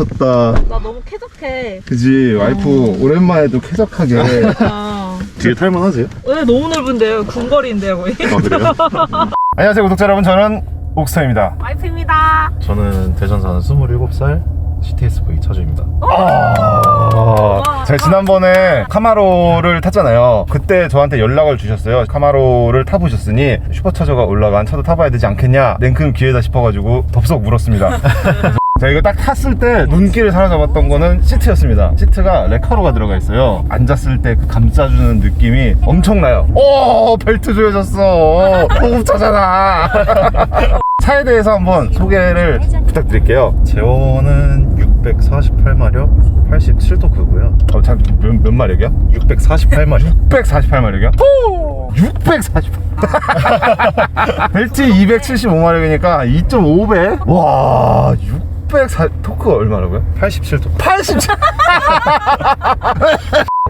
미쳤다. 나 너무 쾌적해. 그지 와이프 오랜만에 또 쾌적하게. 아, 뒤에 탈만하세요? 왜 너무 넓은데요? 군거리인데요, 거의. 아 그래요? 안녕하세요 구독자 여러분 저는 옥스터입니다. 와이프입니다. 저는 대전 사는 27살 CTSV 차주입니다 아, 제가 지난번에 카마로를 tas잖아요. 그때 저한테 연락을 주셨어요. 카마로를 타보셨으니 슈퍼차저가 올라간 차도 타봐야 되지 않겠냐? 냉큼 기회다 싶어가지고 덥석 물었습니다. 그래서 제가 이거 딱 탔을 때 눈길을 사로잡았던 거는 시트였습니다. 시트가 레카로가 들어가 있어요. 앉았을 때 그 감싸주는 느낌이 엄청나요. 오, 벨트 조여졌어. 고급차잖아. 차에 대해서 한번 소개를 부탁드릴게요. 제원은 648마력 87토크고요 어, 참, 몇, 몇 마력이야? 648마력 648마력이야? 648. 벨트 275마력이니까 2.5배? 와, 604 토크 얼마라고요? 87토크 87.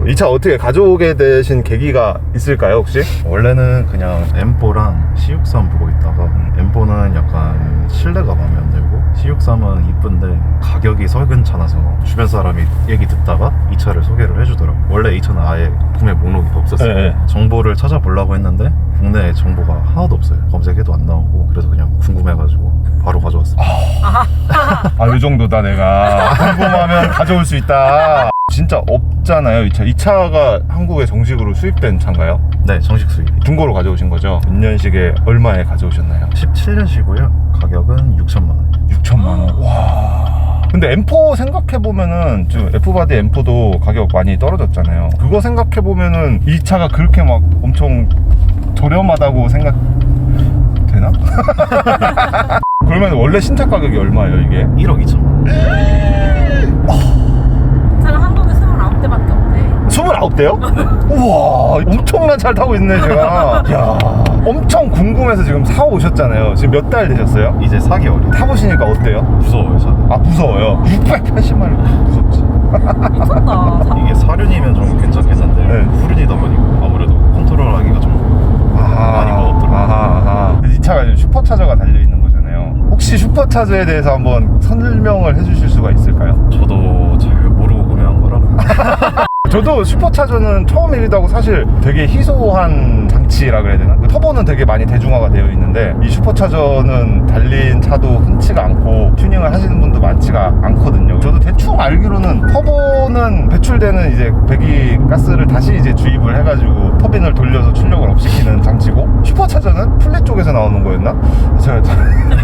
이 차 어떻게 가져오게 되신 계기가 있을까요, 혹시? 원래는 그냥 M4랑 C63 보고 있다가 M4는 약간 실내가 마음에 안 들고 C63은 이쁜데 가격이 설근찮아서 주변 사람이 얘기 듣다가 이 차를 소개를 해주더라고요 원래 이 차는 아예 구매 목록이 없었어요 네, 네. 정보를 찾아보려고 했는데 국내에 정보가 하나도 없어요 검색해도 안 나오고 그래서 그냥 궁금해가지고 바로 가져왔습니다 아, 요 정도다, 내가. 궁금하면 가져올 수 있다. 진짜 없잖아요, 이 차. 이 차가 한국에 정식으로 수입된 차인가요? 네 정식 수입 중고로 가져오신 거죠? 몇 년식에 얼마에 가져오셨나요? 17년식이고요 가격은 6천만 원 6천만 원. 와. 근데 M4 생각해 보면은 지금 F바디 M4도 가격 많이 떨어졌잖아요. 그거 생각해 보면은 이 차가 그렇게 막 엄청 저렴하다고 생각 되나? 그러면 원래 신차 가격이 얼마예요 이게? 1억 2천만 원 차가 한국에 29대밖에 없대. 29대요? 우와 엄청난 차를 타고 있네 제가. 야 엄청 궁금해서 지금 사 오셨잖아요. 지금 몇 달 되셨어요? 이제 4개월이 타보시니까 어때요? 무서워요 저는 아 무서워요. 680만 원 무섭지. 미쳤다. 자- 이게 사륜이면 좀 괜찮겠는데 네. 후륜이 다 보니까 아무래도 컨트롤하기가 좀 많이. 아하, 아하. 이 차가 지금 슈퍼차저가 달려있는 거잖아요. 혹시 슈퍼차저에 대해서 한번 설명을 해주실 수가 있을까요? 저도 잘 모르고 구매한 거라 저도 슈퍼차저는 처음이기도 하고 사실 되게 희소한 장치라 그래야 되나? 그 터보는 되게 많이 대중화가 되어 있는데 이 슈퍼차저는 달린 차도 흔치가 않고 튜닝을 하시는 분도 많지가 않거든요. 저도 대충 알기로는 터보는 배출되는 이제 배기 가스를 다시 이제 주입을 해가지고 터빈을 돌려서 출력을 업시키는 장치고 슈퍼차저는 플랫 쪽에서 나오는 거였나? 제가 참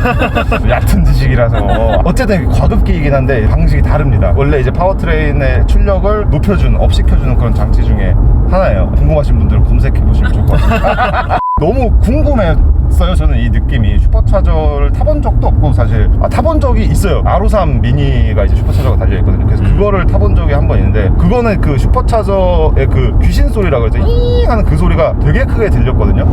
얕은 지식이라서 어쨌든 과급기이긴 한데 방식이 다릅니다. 원래 이제 파워트레인의 출력을 높여주는 업시켜주는 그런 장치 중에 하나예요. 궁금하신 분들은 검색해 보시면 좋을 것 같습니다. 너무 궁금했어요. 저는 이 느낌이 슈퍼차저를 타본 적도 없고 사실 아, 타본 적이 있어요. R53 미니가 이제 슈퍼차저가 달려 있거든요. 그래서 그거를 타본 적이 한 번 있는데 그거는 그 슈퍼차저의 그 귀신 소리라 그러죠. 이 하는 그 소리가 되게 크게 들렸거든요.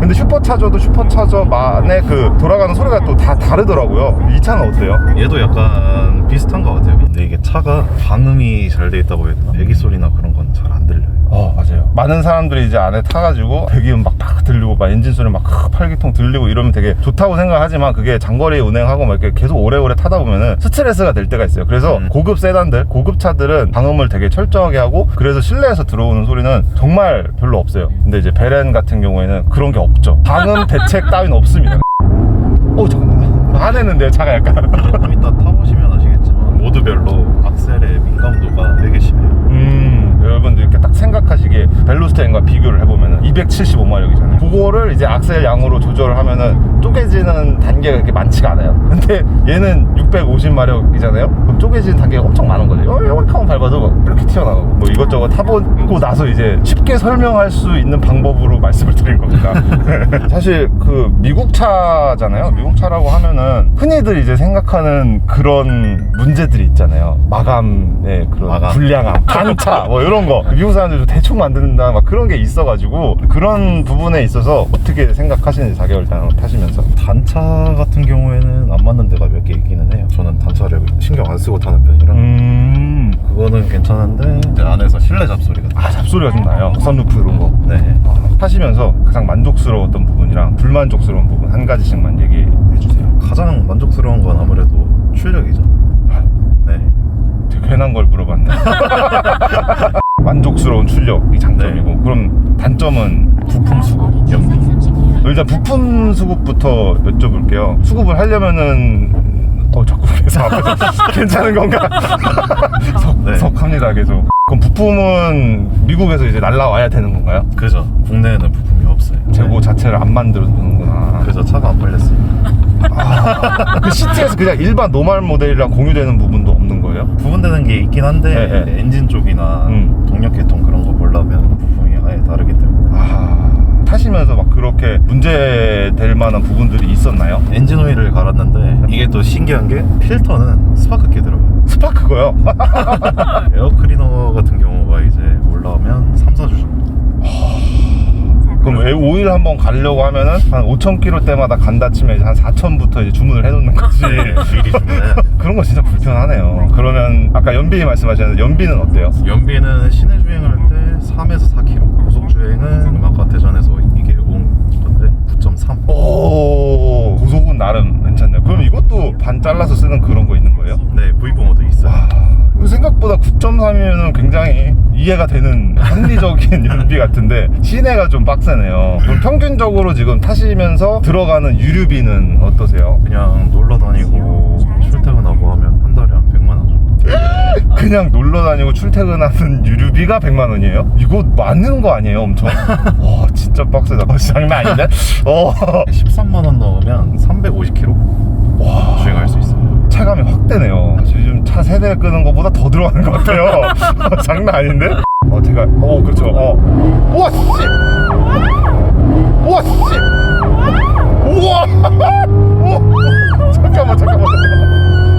근데 슈퍼차저도 슈퍼차저만의 그 돌아가는 소리가 또 다 다르더라고요. 이 차는 어때요? 얘도 약간 비슷한 것 같아요 근데 이게 차가 방음이 잘 돼 있다고 해야 되나? 배기 소리나 그런 건 잘 안 들려요 어 맞아요 많은 사람들이 이제 안에 타가지고 배기음 막 팍 들리고 막 엔진 소리 막 팔기통 들리고 이러면 되게 좋다고 생각하지만 그게 장거리 운행하고 막 이렇게 계속 오래오래 타다 보면은 스트레스가 될 때가 있어요. 그래서 음. 고급 세단들 고급 차들은 방음을 되게 철저하게 하고 그래서 실내에서 들어오는 소리는 정말 별로 없어요. 근데 이제 베렌 같은 경우에는 그런 게 없죠. 방음 대책 따위는 없습니다. 어 잠깐만 안 했는데 차가 약간. 좀 이따 타보시면 아시겠지만 모드별로. 악셀의 민감도가 되게 심해요. 음, 여러분들 이렇게 딱 생각하시기에 벨로스타인과 비교를 해보면은 275마력이잖아요. 그거를 이제 악셀 양으로 조절을 하면은 쪼개지는 단계가 그렇게 많지가 않아요. 근데 얘는 650마력이잖아요. 그럼 쪼개지는 단계가 엄청 많은 거죠. 어, 이렇게 하면 밟아도 이렇게 튀어나가고 뭐 이것저것 타보고 나서 이제 쉽게 설명할 수 있는 방법으로 말씀을 드린 겁니다. 사실 그 미국 차잖아요. 미국 차라고 하면은 흔히들 이제 생각하는 그런 문제들이 있잖아요. 마감의 그런 마감. 불량함, 단차 뭐 이런 거 미국 사람들도 대충 만든다 막 그런 게 있어가지고 그런 부분에 있어서 어떻게 생각하시는지 4개월 단 타시면서 단차 같은 경우에는 안 맞는 데가 몇 개 있기는 해요. 저는 단차를 신경 안 쓰고 타는 편이라 음. 그거는 괜찮은데 이제 안에서 실내 잡소리가 아 잡소리가 좀 나요. 선루프 이런 거. 네. 아, 타시면서 가장 만족스러웠던 부분이랑 불만족스러운 부분 한 가지씩만 얘기해 주세요. 가장 만족스러운 건 아무래도 출력이죠. 네. 되게 괜한 걸 물어봤네. 만족스러운 출력이 장점이고 네. 그럼 단점은 부품 수급, 연비. 일단 부품 수급부터 여쭤볼게요. 수급을 하려면은 어 자꾸 계속 앞에서 괜찮은 건가? 석, 네. 석합니다 계속. 그럼 부품은 미국에서 이제 날라와야 되는 건가요? 그죠. 국내에는 부품이 없어요. 재고 네. 자체를 안 만들어 주는구나. 그래서 차가 안 팔렸으니까. 그 시티에서 그냥 일반 노멀 모델이랑 공유되는 부분도 없는 거예요? 구분되는 게 있긴 한데 네, 네. 엔진 쪽이나 음. 동력 계통 그런 거 보려면 부품이 아예 다르기 때문에 아, 타시면서 막 그렇게 문제될 만한 부분들이 있었나요? 엔진 오일을 갈았는데 이게 또 신기한 게 필터는 스파크기 들어가요. 스파크고요. 에어 클리너 같은 경우가 이제 올라오면 3, 4주 정도. 그럼 왜 오일 한번 가려고 하면은 한 5,000km 때마다 간다 치면 이제 한 4,000부터 이제 주문을 해놓는 거지. 미리 주문해야 돼. 그런 거 진짜 불편하네요. 그러면 아까 연비 말씀하셨는데 연비는 어때요? 연비는 시내 주행할 때 3에서 4km. 주행은 아까 대전에서 이게 온 건데 9.3. 오, 고속은 나름 괜찮네요. 그럼 이것도 반 잘라서 쓰는 그런 거 있는 거예요? 네, V 모드 있어요. 와, 이거 생각보다 9.3이면 굉장히 이해가 되는 합리적인 연비 같은데 시내가 좀 빡세네요. 그럼 평균적으로 지금 타시면서 들어가는 유류비는 어떠세요? 그냥 놀러 다니고 출퇴근하고 하면 한 달에 한 100만 원 정도. 그냥 놀러 다니고 출퇴근하는 유류비가 100만 원이에요? 이거 많은 거 아니에요, 엄청? 와, 진짜 빡세다. 어, 장난 아닌데? 어. 13만 원 넣으면 350km 와, 주행할 수 있어요. 체감이 확 되네요. 요즘 차 세대 끄는 것보다 더 들어가는 것 같아요. 장난 아닌데? 어, 제가, 어, 그렇죠. 어. 우와, 씨! 우와, 씨! 우와! 우와! 잠깐만, 잠깐만, 잠깐만.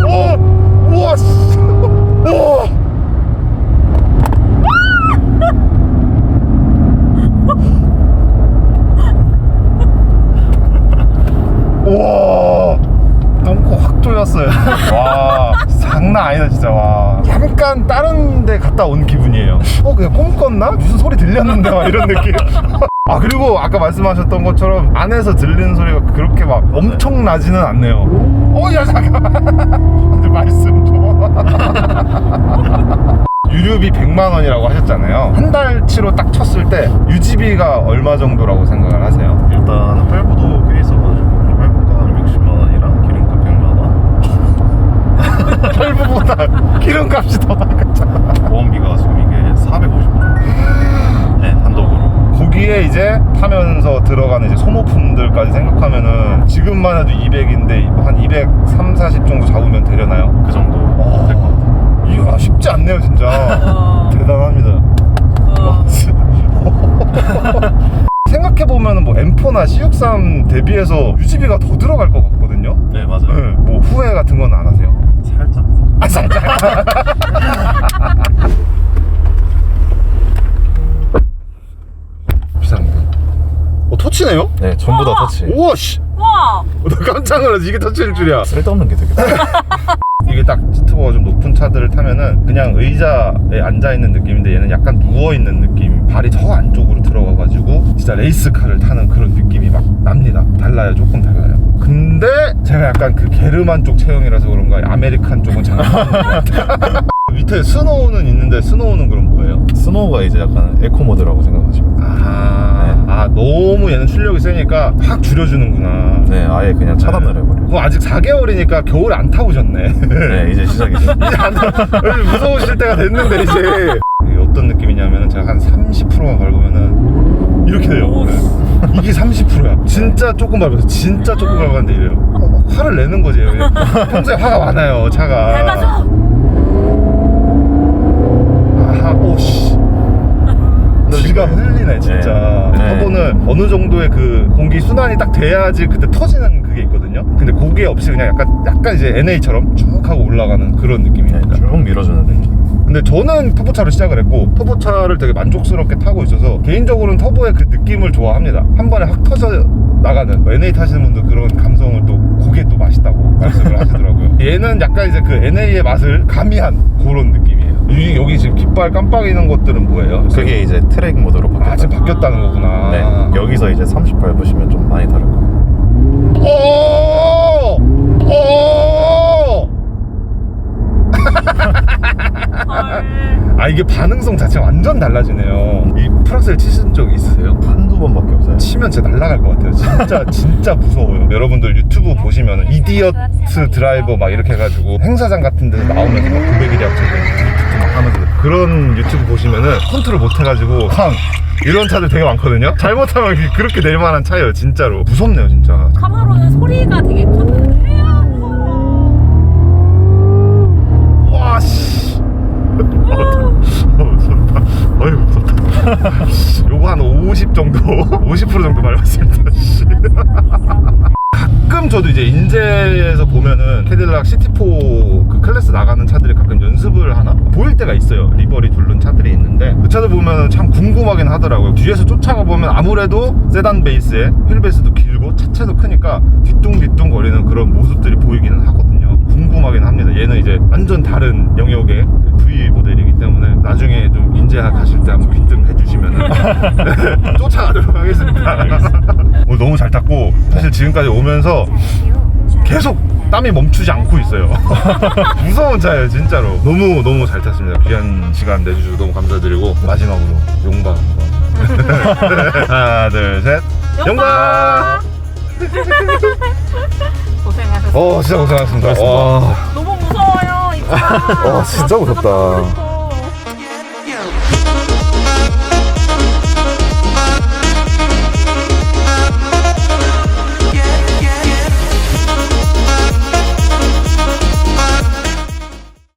어, 우와, 씨! 우와! 똥꼬 확 조였어요. 와, 장난 아니다, 진짜. 와. 잠깐 다른 데 갔다 온 기분이에요. 어, 그냥 꿈 꿨나? 무슨 소리 들렸는데, 막 이런 느낌. 아, 그리고 아까 말씀하셨던 것처럼 안에서 들리는 소리가 그렇게 막 엄청 나지는 않네요. 어, 야, 잠깐만. 말씀 좀. 유류비 100만 원이라고 하셨잖아요. 한 달치로 딱 쳤을 때 유지비가 얼마 정도라고 생각을 하세요? 일단 할부도 꽤 있어가지고 할부가 60만 원이랑 기름값 100만 원. 할부보다 기름값이 더 나갔잖아. 보험비가 지금 이게 450만 원. 네, 단독으로. 거기에 이제 타면서 들어가는 이제 소모품들까지 생각하면은 지금만 해도 200인데 한 230, 40 정도 잡으면 되려나요? 그 정도 어. 될것 같아요. 이거 아, 쉽지 않네요, 진짜. 어. 대단합니다. 어. 생각해보면 뭐 M4나 C63 대비해서 유지비가 더 들어갈 것 같거든요. 네, 맞아요. 네, 뭐 후회 같은 건 안 하세요? 살짝. 아, 살짝. 터치네요? 네, 전부 다 터치. 우와, 씨. 와! 어, 나 깜짝 놀랐어. 이게 터치일 줄이야. 쓸데없는 게 되게. 이게 딱 시트가 좀 높은 차들을 타면은 그냥 의자에 앉아 있는 느낌인데 얘는 약간 누워 있는 느낌. 발이 저 안쪽으로 들어가가지고 진짜 레이스카를 타는 그런 느낌이 막 납니다. 달라요. 조금 달라요. 근데 제가 약간 그 게르만 쪽 체형이라서 그런가 아메리칸 쪽은 같아요. 밑에 스노우는 있는데 스노우는 그럼 뭐예요? 스노우가 이제 약간 에코 모드라고 생각하시면 돼요. 아, 아 너무 얘는 출력이 세니까 확 줄여주는구나. 네, 아예 그냥 차단을 해버려요. 그럼 아직 4개월이니까 겨울에 안 타보셨네. 네, 이제 시작이죠. 이제 안 타- 무서우실 때가 됐는데 이제 이게 어떤 느낌이냐면은 제가 한 30%만 밟으면은 이렇게 돼요. 오. 네. 이게 30%야. 진짜 조금 밟아서 진짜 조금 밟았는데 이래요. 어, 막 화를 내는 거지. 평소에 화가 많아요 차가. 밟아줘! 아하, 오씨. 기가 흘리네 진짜. 네. 네. 터보는 어느 정도의 그 공기 순환이 딱 돼야지 그때 터지는 그게 있거든요. 근데 그게 없이 그냥 약간 약간 이제 NA처럼 쭉 하고 올라가는 그런 네, 느낌이니까. 쭉 밀어주는 느낌. 근데 저는 터보차로 시작을 했고 터보차를 되게 만족스럽게 타고 있어서 개인적으로는 터보의 그 느낌을 좋아합니다. 한 번에 확 터져 나가는 뭐 NA 타시는 분들 그런 감성을 또 그게 또 맛있다고 말씀 말씀을 하시더라고요. 얘는 약간 이제 그 NA의 맛을 가미한 그런 느낌이에요. 이, 여기 지금 깃발 깜빡이는 것들은 뭐예요? 그게 이제 트랙 모드로 바뀌었다. 아 지금 바뀌었다는 거구나. 네. 여기서 이제 30 밟으시면 좀 많이 다를 거예요. 오! 오! 아 이게 반응성 자체가 완전 달라지네요. 이 프락셀 치신 적 있으세요? 한두 번밖에 없어요. 치면 진짜 날아갈 것 같아요. 진짜 진짜 무서워요. 여러분들 유튜브 보시면 이디어트 드라이버 막 이렇게 해가지고 행사장 같은 데서 나오면서 막 900이라고 쳐서 드리프트 막 하면서 그런 유튜브 보시면은 컨트롤 못 해가지고 쾅 이런 차들 되게 많거든요. 잘못하면 그렇게 될 만한 차예요, 진짜로. 무섭네요, 진짜. 카마로는 소리가 되게 컸는데. 와 씨. 어, 무섭다. 요거 한 50 정도, 50% 정도 밟았습니다. 씨. 가끔 저도 이제 인제에서 보면은 캐딜락 시티4 그 클래스 나가는 차들이 가끔 연습을 하나 보일 때가 있어요. 리버리 둘른 차들이 있는데 그 차들 보면은 참 궁금하긴 하더라고요. 뒤에서 쫓아가 보면 아무래도 세단 베이스에 휠 베이스도 길고 차체도 크니까 뒤뚱뒤뚱 거리는 그런 모습들이 보이기는 하거든요. 궁금하긴 합니다. 얘는 이제 완전 다른 영역의 모델이기 때문에 나중에 좀 인제 가실 때 한번 좀 해주시면은 쫓아가도록 하겠습니다. 오늘 너무 잘 탔고 사실 지금까지 오면서 계속 땀이 멈추지 않고 있어요. 무서운 차예요, 진짜로. 너무 너무 잘 탔습니다. 귀한 시간 내주셔서 너무 감사드리고 마지막으로 용방 한번. 하나, 둘, 셋. 용방. 고생하셨어요. 어, 진짜 고생하셨습니다. 와. 무서워요, 이 차. 어, 진짜 무섭다.